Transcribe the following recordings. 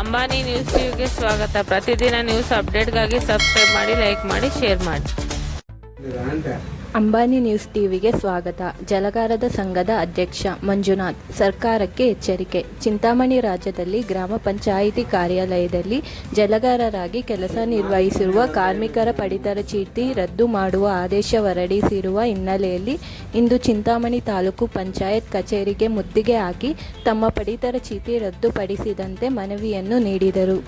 Ambani news ಟಿವಿಗೆ ಸ್ವಾಗತ. ಪ್ರತಿದಿನ ನ್ಯೂಸ್ ಅಪ್ಡೇಟ್ಗಾಗಿ ಸಬ್ಸ್ಕ್ರೈಬ್ ಮಾಡಿ ಲೈಕ್ ಮಾಡಿ ಶೇರ್ ಮಾಡಿ. ಅಂಬಾನಿ ನ್ಯೂಸ್ ಟಿವಿಗೆ ಸ್ವಾಗತ. ಜಲಗಾರದ ಸಂಘದ ಅಧ್ಯಕ್ಷ ಮಂಜುನಾಥ್ ಸರ್ಕಾರಕ್ಕೆ ಎಚ್ಚರಿಕೆ. ಚಿಂತಾಮಣಿ ರಾಜ್ಯದಲ್ಲಿ ಗ್ರಾಮ ಪಂಚಾಯಿತಿ ಕಾರ್ಯಾಲಯದಲ್ಲಿ ಜಲಗಾರರಾಗಿ ಕೆಲಸ ನಿರ್ವಹಿಸಿರುವ ಕಾರ್ಮಿಕರ ಪಡಿತರ ಚೀಟಿ ರದ್ದು ಮಾಡುವ ಆದೇಶ ಹೊರಡಿಸಿರುವ ಹಿನ್ನೆಲೆಯಲ್ಲಿ ಇಂದು ಚಿಂತಾಮಣಿ ತಾಲೂಕು ಪಂಚಾಯತ್ ಕಚೇರಿಗೆ ಮುದ್ದಿಗೆ ಹಾಕಿ ತಮ್ಮ ಪಡಿತರ ಚೀಟಿ ರದ್ದುಪಡಿಸಿದಂತೆ ಮನವಿಯನ್ನು ನೀಡಿದರು.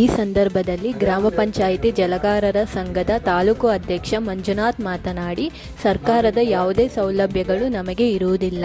ಈ ಸಂದರ್ಭದಲ್ಲಿ ಗ್ರಾಮ ಪಂಚಾಯಿತಿ ಜಲಗಾರರ ಸಂಘದ ತಾಲೂಕು ಅಧ್ಯಕ್ಷ ಮಂಜುನಾಥ್ ಮಾತನಾಡಿ, ಸರ್ಕಾರದ ಯಾವುದೇ ಸೌಲಭ್ಯಗಳು ನಮಗೆ ಇರುವುದಿಲ್ಲ.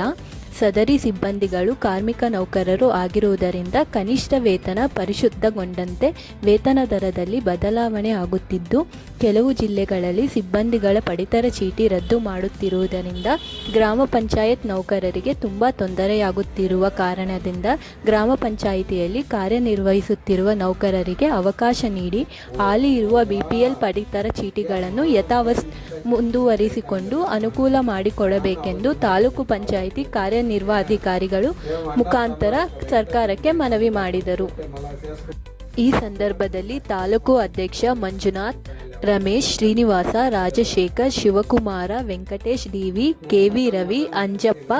ಸದರಿ ಸಿಬ್ಬಂದಿಗಳು, ಕಾರ್ಮಿಕ ನೌಕರರು ಆಗಿರುವುದರಿಂದ ಕನಿಷ್ಠ ವೇತನ ಪರಿಶುದ್ಧಗೊಂಡಂತೆ ವೇತನ ದರದಲ್ಲಿ ಬದಲಾವಣೆ ಆಗುತ್ತಿದ್ದು, ಕೆಲವು ಜಿಲ್ಲೆಗಳಲ್ಲಿ ಸಿಬ್ಬಂದಿಗಳ ಪಡಿತರ ಚೀಟಿ ರದ್ದು ಮಾಡುತ್ತಿರುವುದರಿಂದ ಗ್ರಾಮ ಪಂಚಾಯತ್ ನೌಕರರಿಗೆ ತುಂಬ ತೊಂದರೆಯಾಗುತ್ತಿರುವ ಕಾರಣದಿಂದ ಗ್ರಾಮ ಪಂಚಾಯಿತಿಯಲ್ಲಿ ಕಾರ್ಯನಿರ್ವಹಿಸುತ್ತಿರುವ ನೌಕರರಿಗೆ ಅವಕಾಶ ನೀಡಿ ಹಾಲಿ ಇರುವ ಬಿಪಿಎಲ್ ಪಡಿತರ ಚೀಟಿಗಳನ್ನು ಯಥಾವಸ್ ಮುಂದುವರಿಸಿಕೊಂಡು ಅನುಕೂಲ ಮಾಡಿಕೊಡಬೇಕೆಂದು ತಾಲೂಕು ಪಂಚಾಯಿತಿ ಕಾರ್ಯನಿರ್ವಹಣಾಧಿಕಾರಿಗಳು ಮುಖಾಂತರ ಸರ್ಕಾರಕ್ಕೆ ಮನವಿ ಮಾಡಿದರು. ಈ ಸಂದರ್ಭದಲ್ಲಿ ತಾಲೂಕು ಅಧ್ಯಕ್ಷ Manjunath, Ramesh Srinivasa, Rajashekar, Shivakumara, Venkatesh, D V K V Ravi, Anjappa,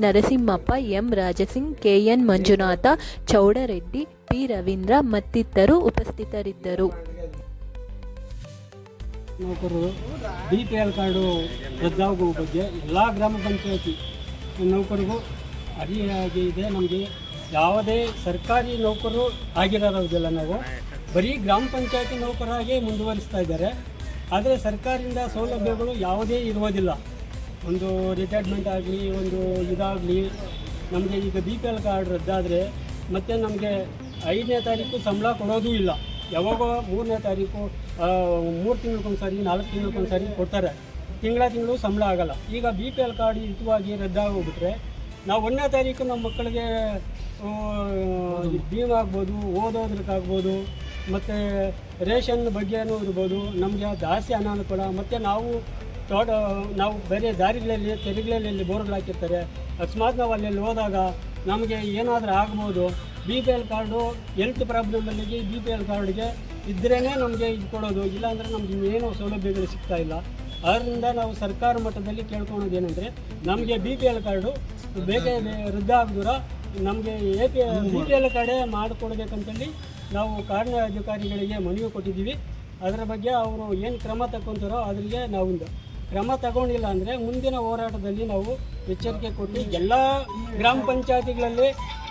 Narasimhappa, M. Rajasingh, K N Manjunatha, Chowdareddy, P. Ravindra ಮತ್ತಿತರರು ಉಪಸ್ಥಿತರಿದ್ದರು. ಬಿ ಪಿ ಎಲ್ ಕಾರ್ಡು ರದ್ದಾಗುವ ಬಗ್ಗೆ ಎಲ್ಲ ಗ್ರಾಮ ಪಂಚಾಯತಿ ನೌಕರಿಗೂ ಅರಿಯಾಗಿ ಇದೆ. ನಮಗೆ ಯಾವುದೇ ಸರ್ಕಾರಿ ನೌಕರು ಆಗಿರೋದಿಲ್ಲ ನಾವು, ಬರೀ ಗ್ರಾಮ ಪಂಚಾಯತಿ ನೌಕರಾಗಿ ಮುಂದುವರಿಸ್ತಾ ಇದ್ದಾರೆ. ಆದರೆ ಸರ್ಕಾರದಿಂದ ಸೌಲಭ್ಯಗಳು ಯಾವುದೇ ಇರುವುದಿಲ್ಲ. ಒಂದು ರಿಟೈರ್ಮೆಂಟ್ ಆಗಲಿ, ಒಂದು ಇದಾಗಲಿ, ನಮಗೆ ಈಗ ಬಿ ಪಿ ಎಲ್ ಕಾರ್ಡ್ ರದ್ದಾದರೆ ಮತ್ತು ನಮಗೆ ಐದನೇ ತಾರೀಕು ಸಂಬಳ ಕೊಡೋದೂ ಇಲ್ಲ. ಯಾವಾಗೋ ಮೂರನೇ ತಾರೀಕು ಮೂರು ತಿಂಗಳಿಗೊಂದ್ಸರಿ, ನಾಲ್ಕು ತಿಂಗಳಿಗೊಂದ್ಸರಿ ಕೊಡ್ತಾರೆ. ತಿಂಗಳ ತಿಂಗಳು ಸಂಬಳ ಆಗಲ್ಲ. ಈಗ ಬಿ ಪಿ ಎಲ್ ಕಾರ್ಡ್ ಹಿತವಾಗಿ ರದ್ದಾಗೋಗ್ಬಿಟ್ರೆ ನಾವು ಒಂದನೇ ತಾರೀಕು ನಮ್ಮ ಮಕ್ಕಳಿಗೆ ಭೀಮ್ ಆಗ್ಬೋದು ಓದೋದಕ್ಕಾಗ್ಬೋದು ಮತ್ತು ರೇಷನ್ ಬಗ್ಗೆನೂ ಇರ್ಬೋದು, ನಮಗೆ ಜಾಸ್ತಿ ಅನಾನುಕೂಲ, ಮತ್ತು ನಾವು ತೋಟ, ನಾವು ಬೇರೆ ದಾರಿಗಳಲ್ಲಿ ತೆರೆಗಳಲ್ಲಿ ಬೋರ್ಗಳು ಹಾಕಿರ್ತಾರೆ. ಅಕಸ್ಮಾತ್ ನಾವು ಅಲ್ಲಿ ಹೋದಾಗ ನಮಗೆ ಏನಾದರೂ ಆಗ್ಬೋದು. B P L card health ಪ್ರಾಬ್ಲಮಲ್ಲಿಗೆ B P L ಕಾರ್ಡ್ಗೆ ಇದ್ರೇ ನಮಗೆ ಇದು ಕೊಡೋದು. ಇಲ್ಲಾಂದರೆ ನಮಗೆ ಇನ್ನೇನು ಸೌಲಭ್ಯಗಳು ಸಿಗ್ತಾ ಅದರಿಂದ ನಾವು ಸರ್ಕಾರ ಮಟ್ಟದಲ್ಲಿ ಕೇಳ್ಕೊಳೋದು ಏನಂದರೆ ನಮಗೆ ಬಿ ಪಿ ಎಲ್ ಕಾರ್ಡು ಬೇಗ ವೃದ್ಧಾಗ್ದೂರ ನಮಗೆ A P B P L ಕಾರ್ಡೇ ಮಾಡಿಕೊಡ್ಬೇಕಂತೇಳಿ ನಾವು ಕಾರ್ಯ ಅಧಿಕಾರಿಗಳಿಗೆ ಮನವಿ ಕೊಟ್ಟಿದ್ದೀವಿ. ಅದರ ಬಗ್ಗೆ ಅವರು ಏನು ಕ್ರಮ ತಗೊತಾರೋ ಅದ್ರಿಗೆ ನಾವು ಕ್ರಮ ತಗೊಂಡಿಲ್ಲ ಅಂದರೆ ಮುಂದಿನ ಹೋರಾಟದಲ್ಲಿ ನಾವು ಎಚ್ಚರಿಕೆ ಕೊಟ್ಟು ಎಲ್ಲ ಗ್ರಾಮ ಪಂಚಾಯತಿಗಳಲ್ಲಿ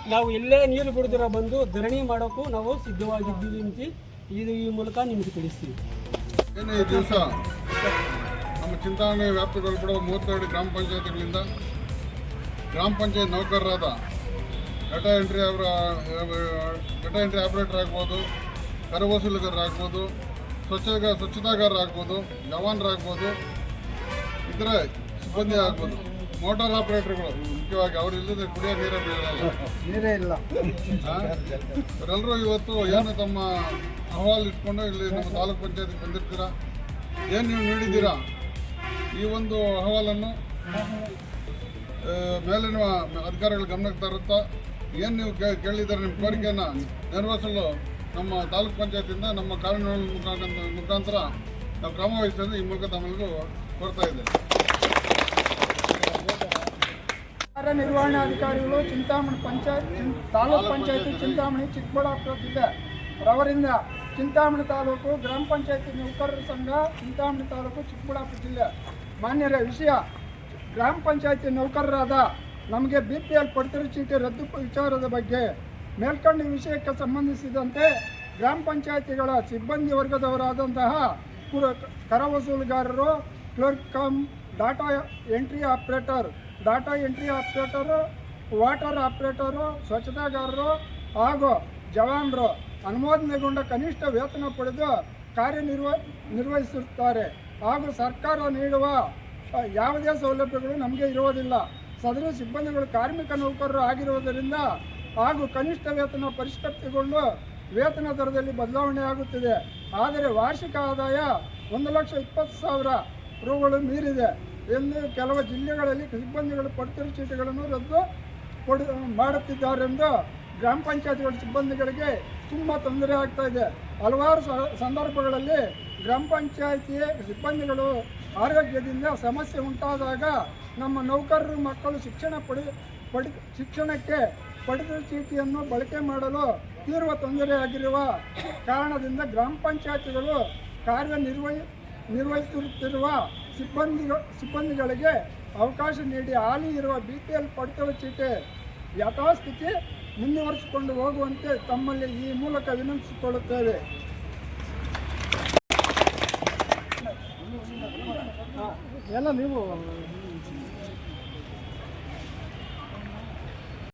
ನಾವು ಎಲ್ಲೇ ನೀರು ಬಿಡದಿರೋ ಬಂದು ಧರಣಿ ಮಾಡೋಕ್ಕೂ ನಾವು ಸಿದ್ಧವಾಗಿದ್ದೀವಿ ಅಂತ ಇದು ಈ ಮೂಲಕ ನಿಮಗೆ ತಿಳಿಸ್ತೀವಿ ನಮ್ಮ ಚಿಂತಾಮಣಿ ವ್ಯಾಪ್ತಿಗೊಳಪಡುವ ಮೂವತ್ತೆರಡು ಗ್ರಾಮ ಪಂಚಾಯತ್ಗಳಿಂದ ಗ್ರಾಮ ಪಂಚಾಯತ್ ನೌಕರರಾದ ಡಾಟಾ ಎಂಟ್ರಿ ಅವರ ಡಾಟಾ ಎಂಟ್ರಿ ಆಪರೇಟರ್ ಆಗ್ಬೋದು ಕರವಸೂಲಿಗರಾಗ್ಬೋದು ಸ್ವಚ್ಛಗ ಸ್ವಚ್ಛತಾಗಾರರಾಗ್ಬೋದು ಜವಾನರಾಗ್ಬೋದು ಇತರ ಸಿಬ್ಬಂದಿ ಆಗ್ಬೋದು. ಮೋಟಾರ್ ಆಪರೇಟರ್ಗಳು ಮುಖ್ಯವಾಗಿ ಅವ್ರು ಇಲ್ಲದೆ ಕುಡಿಯೋ ನೀರೇ ಬೀಳಲ್ಲ ನೀರೇ ಇಲ್ಲ. ಅವರೆಲ್ಲರೂ ಇವತ್ತು ಏನು ತಮ್ಮ ಅಹವಾಲು ಇಟ್ಕೊಂಡು ಇಲ್ಲಿ ನಮ್ಮ ತಾಲೂಕ್ ಪಂಚಾಯತ್ಗೆ ಬಂದಿರ್ತೀರಾ? ಏನು ನೀವು ನೀಡಿದ್ದೀರಾ? ಈ ಒಂದು ಅಹವಾಲನ್ನು ಮೇಲಿನ ಅಧಿಕಾರಿಗಳ ಗಮನಕ್ಕೆ ತರುತ್ತಾ ಏನು ನೀವು ಕೇಳಿ ಕೇಳಿದ್ದಾರೆ ನಿಮ್ಮ ಕೋರಿಕೆಯನ್ನು ನೆರವೇರಿಸಲು ನಮ್ಮ ತಾಲೂಕು ಪಂಚಾಯತಿಯಿಂದ ನಮ್ಮ ಕಾರ್ಯನಿರ್ವಹಣೆ ಮುಖಾಂತರ ಮುಖಾಂತರ ನಾವು ಕ್ರಮ ವಹಿಸಿದ್ರೆ ಈ ಮೂಲಕ ತಮ್ಮೆಲ್ಲರಿಗೂ ಕೋರ್ತಾ ಇದ್ದೇವೆ ಕಾರ್ಯನಿರ್ವಹಣಾಧಿಕಾರಿಗಳು ಚಿಂತಾಮಣಿ ಪಂಚಾಯತ್ ತಾಲೂಕ್ ಪಂಚಾಯತಿ. ಚಿಂತಾಮಣಿ ಚಿಕ್ಕಬಳ್ಳಾಪುರ ಜಿಲ್ಲೆ ರವರಿಂದ ಚಿಂತಾಮಣಿ ತಾಲೂಕು ಗ್ರಾಮ ಪಂಚಾಯತಿ ನೌಕರರ ಸಂಘ ಚಿಂತಾಮಣಿ ತಾಲೂಕು ಚಿಕ್ಕಬಳ್ಳಾಪುರ ಜಿಲ್ಲೆ. ಮಾನ್ಯರ ವಿಷಯ. ಗ್ರಾಮ ಪಂಚಾಯತಿ ನೌಕರರಾದ ನಮಗೆ ಬಿ ಪಿ ಎಲ್ ಪಡಿತರ ಚೀಟಿ ರದ್ದು ವಿಚಾರದ ಬಗ್ಗೆ ಮೇಲ್ಕಂಡ ವಿಷಯಕ್ಕೆ ಸಂಬಂಧಿಸಿದಂತೆ ಗ್ರಾಮ ಪಂಚಾಯತಿಗಳ ಸಿಬ್ಬಂದಿ ವರ್ಗದವರಾದಂತಹ ಪುರ ಕರ ವಸೂಲುಗಾರರು, clerk cum, data entry operator, data entry operator, water operator, ಸ್ವಚ್ಛತಾಗಾರರು ಹಾಗೂ ಜವಾನರು ಅನುಮೋದನೆಗೊಂಡ ಕನಿಷ್ಠ ವೇತನ ಪಡೆದು ಕಾರ್ಯನಿರ್ವ ನಿರ್ವಹಿಸುತ್ತಾರೆ. ಹಾಗೂ ಸರ್ಕಾರ ನೀಡುವ ಯಾವುದೇ ಸೌಲಭ್ಯಗಳು ನಮಗೆ ಇರುವುದಿಲ್ಲ. ಸದರಿ ಸಿಬ್ಬಂದಿಗಳು ಕಾರ್ಮಿಕ ನೌಕರರು ಆಗಿರುವುದರಿಂದ ಹಾಗೂ ಕನಿಷ್ಠ ವೇತನ ಪರಿಷ್ಕೃತಗೊಂಡು ವೇತನ ದರದಲ್ಲಿ ಬದಲಾವಣೆ ಆಗುತ್ತಿದೆ. ಆದರೆ ವಾರ್ಷಿಕ ಆದಾಯ ಒಂದು ಲಕ್ಷ ಇಪ್ಪತ್ತು ಸಾವಿರ ರೂಗಳು ಮೀರಿದೆ ಎಂದು ಕೆಲವು ಜಿಲ್ಲೆಗಳಲ್ಲಿ ಸಿಬ್ಬಂದಿಗಳು ಪಡಿತರ ಚೀಟಿಗಳನ್ನು ರದ್ದು ಕೊಡು ಮಾಡುತ್ತಿದ್ದಾರೆಂದು ಗ್ರಾಮ ಪಂಚಾಯತ್ಗಳ ಸಿಬ್ಬಂದಿಗಳಿಗೆ ತುಂಬ ತೊಂದರೆ ಆಗ್ತಾ ಇದೆ. ಹಲವಾರು ಸಂದರ್ಭಗಳಲ್ಲಿ ಗ್ರಾಮ ಪಂಚಾಯತಿ ಸಿಬ್ಬಂದಿಗಳು ಆರೋಗ್ಯದಿಂದ ಸಮಸ್ಯೆ ಉಂಟಾದಾಗ ನಮ್ಮ ನೌಕರರು, ಮಕ್ಕಳು ಶಿಕ್ಷಣ ಪಡಿ ಪಡಿ, ಶಿಕ್ಷಣಕ್ಕೆ ಪಡೆದ ಚೀಟಿಯನ್ನು ಬಳಕೆ ಮಾಡಲು ತೀವ್ರ ತೊಂದರೆಯಾಗಿರುವ ಕಾರಣದಿಂದ ಗ್ರಾಮ ಪಂಚಾಯತಿಗಳು ಕಾರ್ಯನಿರ್ವಹಿ, ನಿರ್ವಹಿಸುತ್ತಿರುವ ಸಿಬ್ಬಂದಿ ಸಿಬ್ಬಂದಿಗಳಿಗೆ ಅವಕಾಶ ನೀಡಿ ಹಾಲಿ ಇರುವ ಬಿ ಪಿ ಎಲ್ ಪಡಿತರ ಚೀಟಿ ಯಥಾಸ್ಥಿತಿ ಮುಂದುವರಿಸಿಕೊಂಡು ಹೋಗುವಂತೆ ತಮ್ಮಲ್ಲಿ ಈ ಮೂಲಕ ವಿನಂತಿಸಿಕೊಳ್ಳುತ್ತೇವೆ. ಎಲ್ಲ ನೀವು